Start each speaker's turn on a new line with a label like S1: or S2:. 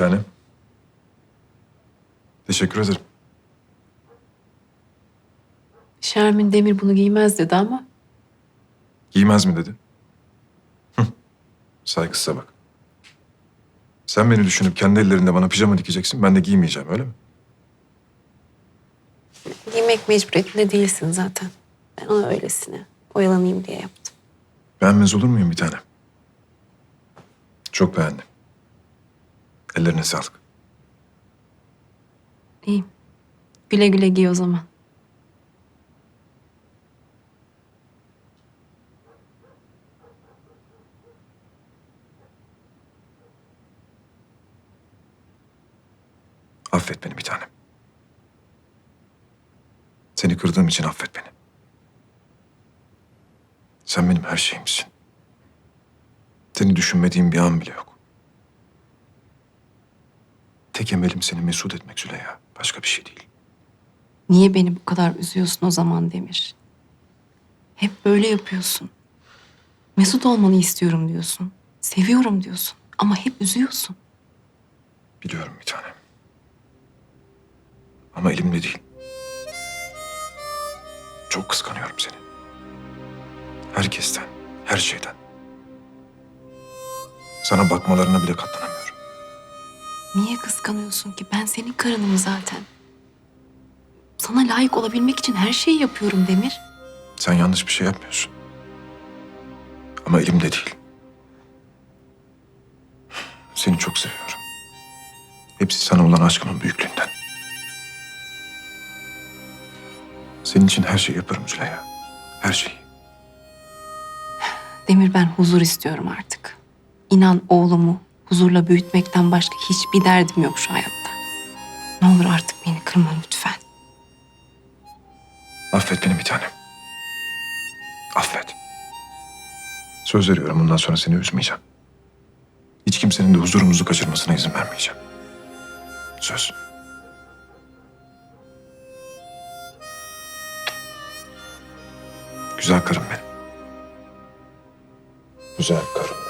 S1: tane. Teşekkür ederim.
S2: Şermin Demir bunu giymez dedi ama
S1: Giymez mi dedi? Hıh, Saygısıza bak. Sen beni düşünüp kendi ellerinde bana pijama dikeceksin. Ben de giymeyeceğim öyle mi?
S2: giymek mecburiyetinde değilsin zaten. Ben ona öylesine oyalanayım diye yaptım.
S1: Beğenmez olur muyum bir tane? Çok beğendim. Ellerine sağlık.
S2: İyi. Güle güle giy o zaman.
S1: Affet beni bir tanem. Seni kırdığım için affet beni. Sen benim her şeyimsin. Seni düşünmediğim bir an bile yok. Tek emelim seni mesut etmek Züleyha. Başka bir şey değil.
S2: Niye beni bu kadar üzüyorsun o zaman Demir? Hep böyle yapıyorsun. Mesut olmanı istiyorum diyorsun. Seviyorum diyorsun. Ama hep üzüyorsun.
S1: Biliyorum bir tanem. Ama elimde değil. Çok kıskanıyorum seni. Herkesten, her şeyden. Sana bakmalarına bile katlanamıyorum.
S2: Niye kıskanıyorsun ki? Ben senin karınım zaten. Sana layık olabilmek için her şeyi yapıyorum Demir.
S1: Sen yanlış bir şey yapmıyorsun. Ama elimde değil. Seni çok seviyorum. Hepsi sana olan aşkımın büyüklüğünden. Senin için her şeyi yaparım Züleyha. Her şeyi.
S2: Demir ben huzur istiyorum artık. İnan oğlumu huzurla büyütmekten başka hiçbir derdim yok şu hayatta. Ne olur artık beni kırma lütfen.
S1: Affet beni bir tanem. Affet. Söz veriyorum bundan sonra seni üzmeyeceğim. Hiç kimsenin de huzurumuzu kaçırmasına izin vermeyeceğim. Söz. Güzel karım benim. Güzel karım benim.